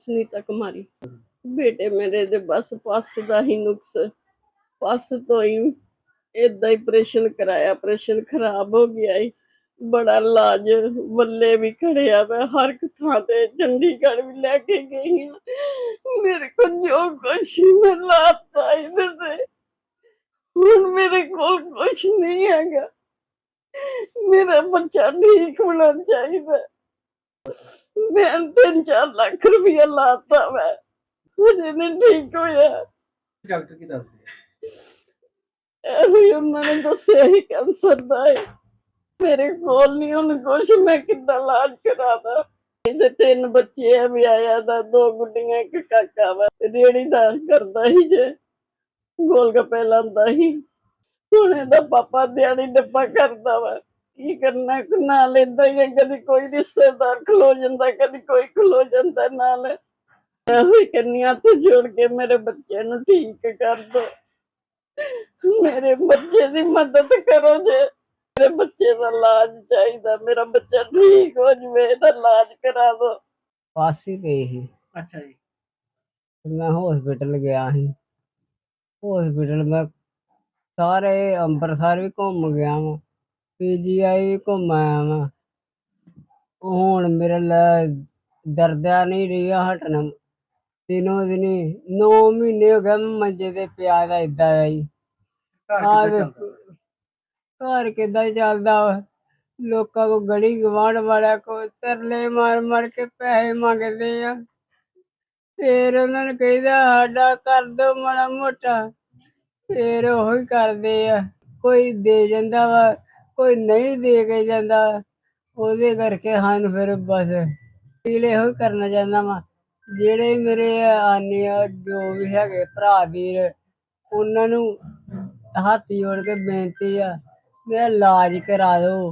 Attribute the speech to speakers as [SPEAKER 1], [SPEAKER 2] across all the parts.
[SPEAKER 1] ਸੁਨੀਤਾ ਕੁਮਾਰੀ। ਬੇਟੇ ਮੇਰੇ ਦੇ ਬਸ ਪੱਸ ਦਾ ਹੀ ਨੁਕਸ। ਪੱਸ ਤੋਂ ਹੀ ਏਦਾਂ ਹੀ ਆਪਰੇਸ਼ਨ ਕਰਾਇਆ ਆਪਰੇਸ਼ਨ ਖਰਾਬ ਹੋ ਗਿਆ ਈ। ਬੜਾ ਇਲਾਜ ਬੱਲੇ ਵੀ ਖੜਿਆ ਮੈਂ, ਹਰ ਇੱਕ ਥਾਂ ਤੇ ਚੰਡੀਗੜ੍ਹ ਵੀ ਲੈ ਕੇ ਗਈ ਹਾਂ ਮੇਰੇ ਕੋਲ ਜੋ ਕੁਛ ਹੀ ਮੈਂ ਲਾਤਾ ਇਹਦੇ ਤੇ। ਹੁਣ ਮੇਰੇ ਕੋਲ ਕੁਛ ਨਹੀਂ ਹੈਗਾ। ਮੇਰਾ ਬੱਚਾ ਠੀਕ ਹੋਣਾ ਚਾਹੀਦਾ। ਮੈਂ ਤਿੰਨ ਚਾਰ ਲੱਖ ਰੁਪਇਆ ਲਾਤਾ ਮੈਂ ਹਜੇ ਨਹੀਂ ਠੀਕ ਹੋਇਆ।
[SPEAKER 2] ਡਾਕਟਰ ਕੀ ਦੱਸਦੇ ਆ?
[SPEAKER 1] ਇਹੋ ਹੀ ਉਹਨਾਂ ਨੇ ਦੱਸਿਆ ਹੀ ਕੈਂਸਰ ਦਾ ਹੈ ਮੇਰੇ ਕੋਲ ਨਹੀਂ ਹੁਣ ਕੁਛ ਮੈਂ ਕਿੱਦਾਂ ਇਲਾਜ ਕਰਾਦਾ ਇਹਦੇ ਤਿੰਨ ਬੱਚੇ ਆ ਵਿਆਹਿਆ ਦਾ ਦੋ ਗੁੱਡੀਆਂ ਇੱਕ ਕਾਕਾ ਵਾ। ਰੇੜੀ ਦਾ ਕਰਦਾ ਹੀ ਜੇ। ਗੋਲ ਗੱਪੇ ਲਾਂਦਾ ਹੀ ਹੁਣ ਇਹਦਾ ਪਾਪਾ ਦਿਹਾੜੀ ਡੱਪਾ ਕਰਦਾ ਵਾ। ਕੀ ਕਰਨਾ? ਕਿ ਨਾਲ ਏਦਾਂ ਹੀ ਕਦੀ ਕੋਈ ਰਿਸ਼ਤੇਦਾਰ ਖਲੋ ਜਾਂਦਾ ਕਦੀ ਕੋਈ ਖਲੋ ਜਾਂਦਾ ਨਾਲ। ਇਹੋ ਹੀ ਕੰਨੀਆਂ ਤੇ ਜੋੜ ਕੇ ਮੇਰੇ ਬੱਚੇ ਨੂੰ ਠੀਕ ਕਰ ਦੋ। ਮੇਰੇ ਬੱਚੇ ਦੀ ਮਦਦ ਕਰੋ ਜੇ। ਮੇਰੇ ਬੱਚੇ ਦਾ ਇਲਾਜ ਚਾਹੀਦਾ ਮੇਰਾ ਬੱਚਾ ਠੀਕ ਹੋ ਜਵੇ ਇਹਦਾ ਇਲਾਜ ਕਰਾ ਦੋ।
[SPEAKER 3] ਪਾਸ ਹੀ ਪਈ ਸੀ।
[SPEAKER 2] ਅੱਛਾ ਜੀ।
[SPEAKER 3] ਤੇ ਮੈਂ ਹਸਪੀਟਲ ਗਿਆ ਸੀ। ਹਸਪੀਟਲ ਮੈਂ ਸਾਰੇ ਅੰਮ੍ਰਿਤਸਰ ਵੀ ਘੁੰਮ ਗਿਆ ਵਾਂ। ਪੀਜੀਆਈ ਵੀ ਘੁੰਮ ਆਇਆ ਵਾਂ। ਹੁਣ ਮੇਰੇ ਲੈ ਦਰਦਿਆ ਨਹੀਂ ਰਿਹਾ ਹਟਣਾ। ਦਿਨੋਂ ਦਿਨੀ 9 ਮਹੀਨੇ ਹੋ ਗਏ ਮੈਂ ਮੰਜੇ ਤੇ ਪਿਆ ਦਾ ਇਦਾਂ ਹੀ।
[SPEAKER 2] ਘਰ
[SPEAKER 3] ਆ
[SPEAKER 2] ਕਿੱਦਾਂ ਚੱਲਦਾ?
[SPEAKER 3] ਘਰ ਕਿੱਦਾਂ ਚੱਲਦਾ ਵਾ? ਲੋਕਾਂ ਕੋ ਗਲੀ ਗਵਾਂਢ ਵਾਲਿਆਂ ਕੋ ਤਰਲੇ ਮਾਰ ਮਾਰ ਕੇ ਪੈਸੇ ਮੰਗਦੇ ਆ। ਫੇਰ ਉਹਨਾਂ ਨੂੰ ਕਹਿੰਦਾ ਸਾਡਾ ਕਰ ਦੋ ਮਾੜਾ ਮੋਟਾ। ਫੇਰ ਉਹ ਹੀ ਕਰਦੇ ਆ। ਕੋਈ ਦੇ ਜਾਂਦਾ ਵਾ। ਕੋਈ ਨਹੀਂ ਦੇ ਕੇ ਜਾਂਦਾ। ਉਹਦੇ ਕਰਕੇ ਸਾਨੂੰ ਫਿਰ ਬਸ ਪੀਲੇ ਹੋ ਕਰਨਾ ਚਾਹੁੰਦਾ ਵਾ। ਜਿਹੜੇ ਮੇਰੇ ਆਨੇ ਆ, ਜੋ ਵੀ ਹੈਗੇ ਭਰਾ ਵੀਰ, ਉਹਨਾਂ ਨੂੰ ਹੱਥ ਜੋੜ ਕੇ ਬੇਨਤੀ ਆ, ਮੇਰਾ ਇਲਾਜ ਕਰਾ ਦਿਓ।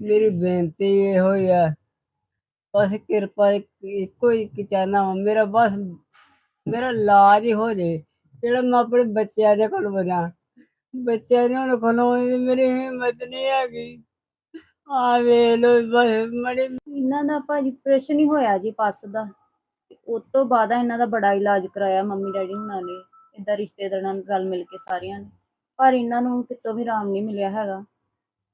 [SPEAKER 3] ਮੇਰੀ ਬੇਨਤੀ ਇਹੋ ਹੀ ਆ। ਬਸ ਕਿਰਪਾ ਇੱਕੋ ਹੀ ਚਾਹਨਾ ਵਾ। ਮੇਰਾ ਬਸ, ਮੇਰਾ ਇਲਾਜ ਹੀ ਹੋ ਜੇ। ਜਿਹੜਾ ਮੈਂ ਆਪਣੇ ਬੱਚਿਆਂ ਦੇ ਕੋਲ ਬਣਾ ਬੱਚਿਆਂ ਦੇ ਹੁਣ ਕੋਲੋਂ ਮੇਰੀ ਹਿੰਮਤ ਨਹੀਂ ਹੈਗੀ। ਆ ਵੇ ਲੋ ਮੜੀ
[SPEAKER 4] ਇਹਨਾਂ ਦਾ ਭਾਜੀ ਆਪਰੇਸ਼ਨ ਹੀ ਹੋਇਆ ਜੀ ਪੱਸ ਦਾ। ਉਸ ਤੋਂ ਬਾਅਦ ਇਹਨਾਂ ਦਾ ਬੜਾ ਇਲਾਜ ਕਰਾਇਆ ਮੰਮੀ ਡੈਡੀ ਹੁਣਾਂ ਨੇ ਇਦਾਂ ਰਿਸ਼ਤੇਦਾਰਾਂ ਨਾਲ ਰਲ ਮਿਲ ਕੇ ਸਾਰਿਆਂ ਨੇ। ਪਰ ਇਹਨਾਂ ਨੂੰ ਕਿਤੋਂ ਵੀ ਆਰਾਮ ਨਹੀਂ ਮਿਲਿਆ ਹੈਗਾ।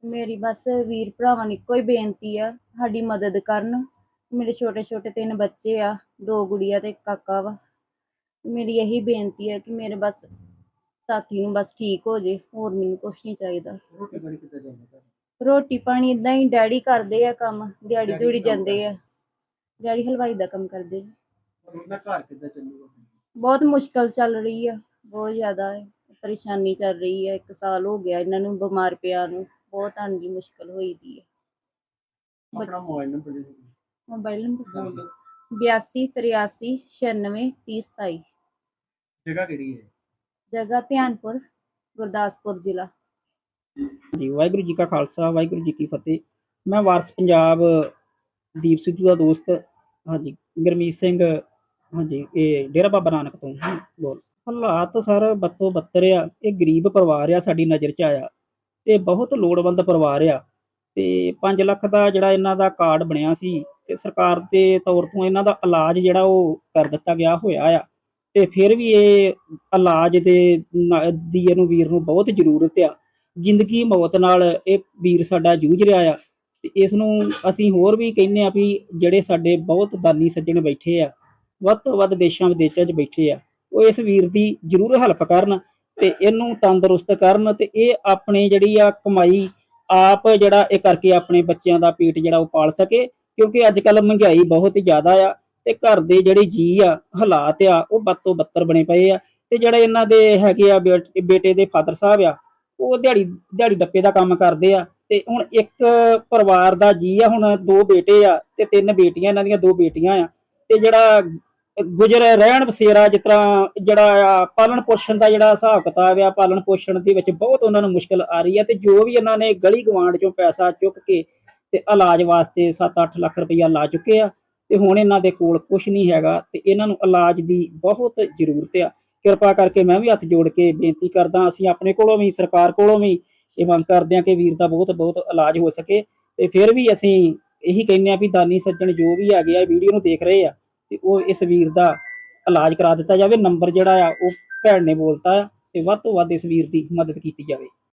[SPEAKER 4] ਮੇਰੀ ਬਸ ਵੀਰ ਭਰਾਵਾਂ ਨੂੰ ਇੱਕੋ ਹੀ ਬੇਨਤੀ ਆ, ਸਾਡੀ ਮਦਦ ਕਰਨ। ਮੇਰੇ ਛੋਟੇ ਛੋਟੇ ਤਿੰਨ ਬੱਚੇ ਆ, ਦੋ ਗੁੜੀਆ ਤੇ ਇੱਕ ਕਾਕਾ ਵਾ। ਮੇਰੀ ਇਹੀ ਬੇਨਤੀ ਹੈ ਕਿ ਮੇਰੇ ਬਸ ਸਾਥੀ ਨੂੰ ਬਸ ਠੀਕ ਹੋ ਜੇ ਹੋਰ ਮੈਨੂੰ ਕੁਛ ਨਹੀਂ ਚਾਹੀਦਾ।
[SPEAKER 2] ਰੋਟੀ ਪਾਣੀ ਕਿੱਦਾਂ ਚੱਲਦਾ ਘਰ?
[SPEAKER 4] ਰੋਟੀ ਪਾਣੀ ਇਦਾਂ ਹੀ ਡੈਡੀ ਕਰਦੇ ਆ ਕੰਮ ਦਿਹਾੜੀ
[SPEAKER 2] ਡੈਡੀ
[SPEAKER 4] ਦਿਹੜੀ
[SPEAKER 2] ਕੀ ਕੰਮ
[SPEAKER 4] ਜਾਂਦੇ ਆ। ਡੈਡੀ ਹਲਵਾਈ ਦਾ ਕੰਮ ਕਰਦੇ ਆ।
[SPEAKER 2] ਪਰ ਉਹਨਾਂ ਘਰ ਕਿੱਦਾਂ ਚੱਲੂਗਾ
[SPEAKER 4] ਬਹੁਤ ਮੁਸ਼ਕਲ ਚੱਲ ਰਹੀ ਆ ਬਹੁਤ ਜ਼ਿਆਦਾ ਹੈ ਪਰੇਸ਼ਾਨੀ ਚੱਲ ਰਹੀ ਹੈ ਇੱਕ ਸਾਲ ਹੋ ਗਿਆ ਇਹਨਾਂ ਨੂੰ ਬਿਮਾਰ ਪਿਆ ਨੂੰ ਬਹੁਤ ਆਂਦੀ ਮੁਸ਼ਕਲ ਹੋਈ ਦੀ ਹੈ
[SPEAKER 2] ਆਪਣਾ ਮੋਬਾਈਲ ਨੰਬਰ ਦੇ ਦਿਓ।
[SPEAKER 4] ਮੋਬਾਈਲ ਨੰਬਰ 82 83 96 30 27
[SPEAKER 2] ਜਗ੍ਹਾ ਕਿਹੜੀ ਹੈ?
[SPEAKER 4] ਜਗ੍ਹਾ ਧਿਆਨਪੁਰ, ਗੁਰਦਾਸਪੁਰ ਜ਼ਿਲ੍ਹਾ।
[SPEAKER 5] ਜੀ, ਵਾਹਿਗੁਰੂ ਜੀ ਕਾ ਖਾਲਸਾ, ਵਾਹਿਗੁਰੂ ਜੀ ਕੀ ਫਤਿਹ। ਮੈਂ ਵਾਰਸ ਪੰਜਾਬ, ਦੀਪ ਸਿੱਧੂ ਦਾ ਦੋਸਤ, ਹਾਂਜੀ, ਗੁਰਮੀਤ ਸਿੰਘ, ਹਾਂਜੀ, ਇਹ ਡੇਰਾ ਬਾਬਾ ਨਾਨਕ ਤੋਂ ਬੋਲ। ਹਾਲਾਤ ਸਰ ਬੱਤੋ ਬੱਤਰ ਆ, ਇਹ ਗਰੀਬ ਪਰਿਵਾਰ ਆ ਸਾਡੀ ਨਜ਼ਰ 'ਚ ਆਇਆ। ਤੇ ਬਹੁਤ ਲੋੜਵੰਦ ਪਰਿਵਾਰ ਆ। ਤੇ 5 ਲੱਖ ਦਾ ਜਿਹੜਾ ਇਹਨਾਂ ਦਾ ਕਾਰਡ ਬਣਿਆ ਸੀ, ਤੇ ਸਰਕਾਰ ਦੇ ਤੌਰ ਤੋਂ ਇਹਨਾਂ ਦਾ ਇਲਾਜ ਜਿਹੜਾ ਉਹ ਕਰ ਦਿੱਤਾ ਗਿਆ ਹੋਇਆ ਆ। ਤੇ ਫਿਰ ਵੀ ਇਹ ਇਲਾਜ ਦੇ ਦੀ ਇਹਨੂੰ ਵੀਰ ਨੂੰ ਬਹੁਤ ਜ਼ਰੂਰਤ ਆ। ਜ਼ਿੰਦਗੀ ਮੌਤ ਨਾਲ ਇਹ ਵੀਰ ਸਾਡਾ ਜੂਝ ਰਿਹਾ ਆ। ਤੇ ਇਸ ਨੂੰ ਅਸੀਂ ਹੋਰ ਵੀ ਕਹਿੰਨੇ ਆ ਵੀ ਜਿਹੜੇ ਸਾਡੇ ਬਹੁਤ ਦਾਨੀ ਸੱਜਣ ਬੈਠੇ ਆ, ਵੱਧ ਤੋਂ ਵੱਧ ਦੇਸ਼ਾਂ ਵਿਦੇਸ਼ਾਂ 'ਚ ਬੈਠੇ ਆ, ਉਹ ਇਸ ਵੀਰ ਦੀ ਜ਼ਰੂਰ ਹੈਲਪ ਕਰਨ ਤੇ ਇਹਨੂੰ ਤੰਦਰੁਸਤ ਕਰਨ ਤੇ ਇਹ ਆਪਣੀ ਜਿਹੜੀ ਆ ਕਮਾਈ ਆਪ ਜਿਹੜਾ ਇਹ ਕਰਕੇ ਆਪਣੇ ਬੱਚਿਆਂ ਦਾ ਪੇਟ ਜਿਹੜਾ ਉਹ ਪਾਲ ਸਕੇ, ਕਿਉਂਕਿ ਅੱਜ ਕੱਲ ਮਹਿੰਗਾਈ ਬਹੁਤ ਜ਼ਿਆਦਾ ਆ। ਤੇ ਘਰ ਦੇ ਜਿਹੜੇ ਜੀ ਆ, ਹਾਲਾਤ ਆ, ਉਹ ਬੱਦ ਤੋਂ ਬੱਤਰ ਬਣੇ ਪਏ ਆ। ਤੇ ਜਿਹੜੇ ਇਹਨਾਂ ਦੇ ਹੈਗੇ ਆ ਬੇਟ- ਬੇਟੇ ਦੇ ਫਾਦਰ ਸਾਹਿਬ ਆ, ਉਹ ਦਿਹਾੜੀ ਦਿਹਾੜੀ ਡੱਪੇ ਦਾ ਕੰਮ ਕਰਦੇ ਆ। ਤੇ ਹੁਣ ਇੱਕ ਪਰਿਵਾਰ ਦਾ ਜੀ ਆ, ਹੁਣ ਦੋ ਬੇਟੇ ਆ ਤੇ ਤਿੰਨ ਬੇਟੀਆਂ, ਇਹਨਾਂ ਦੀਆਂ ਦੋ ਬੇਟੀਆਂ ਆ। ਤੇ ਜਿਹੜਾ ਗੁਜਰ ਰਹਿਣ ਬਸੇਰਾ ਜਿਸ ਤਰ੍ਹਾਂ ਜਿਹੜਾ ਆ, ਪਾਲਣ ਪੋਸ਼ਣ ਦਾ ਜਿਹੜਾ ਹਿਸਾਬ ਕਿਤਾਬ ਆ, ਪਾਲਣ ਪੋਸ਼ਣ ਦੇ ਵਿੱਚ ਬਹੁਤ ਉਹਨਾਂ ਨੂੰ ਮੁਸ਼ਕਲ ਆ ਰਹੀ ਆ ਤੇ ਜੋ ਵੀ ਇਹਨਾਂ ਨੇ ਗਲੀ ਗਵਾਂਡ ਚੋਂ ਪੈਸਾ ਚੁੱਕ ਕੇ ਤੇ ਇਲਾਜ ਵਾਸਤੇ 7-8 ਲੱਖ ਰੁਪਈਆ ਲਾ ਚੁੱਕੇ ਆ। ਤੇ ਹੁਣ ਇਹਨਾਂ ਦੇ ਕੋਲ ਕੁਝ ਨਹੀਂ ਹੈਗਾ ਤੇ ਇਹਨਾਂ ਨੂੰ ਇਲਾਜ ਦੀ ਬਹੁਤ ਜ਼ਰੂਰਤ ਆ। ਕਿਰਪਾ ਕਰਕੇ ਮੈਂ ਵੀ ਹੱਥ ਜੋੜ ਕੇ ਬੇਨਤੀ ਕਰਦਾ, ਅਸੀਂ ਆਪਣੇ ਕੋਲੋਂ ਵੀ, ਸਰਕਾਰ ਕੋਲੋਂ ਵੀ ਇਹ ਮੰਗ ਕਰਦੇ ਹਾਂ ਕਿ ਵੀਰ ਦਾ ਬਹੁਤ ਬਹੁਤ ਇਲਾਜ ਹੋ ਸਕੇ ਤੇ ਫਿਰ ਵੀ ਅਸੀਂ ਇਹੀ ਕਹਿੰਦੇ ਆ ਵੀ ਦਾਨੀ ਸੱਜਣ ਜੋ ਵੀ ਹੈਗੇ ਆ, ਵੀਡੀਓ ਨੂੰ ਦੇਖ ਰਹੇ ਆ ਤੇ ਉਹ ਇਸ ਵੀਰ ਦਾ ਇਲਾਜ ਕਰਾ ਦਿੱਤਾ ਜਾਵੇ। ਨੰਬਰ ਜਿਹੜਾ ਆ, ਉਹ ਭੈਣ ਨੇ ਬੋਲਤਾ ਆ ਤੇ ਵੱਧ ਤੋਂ ਵੱਧ ਇਸ ਵੀਰ ਦੀ ਮਦਦ ਕੀਤੀ ਜਾਵੇ।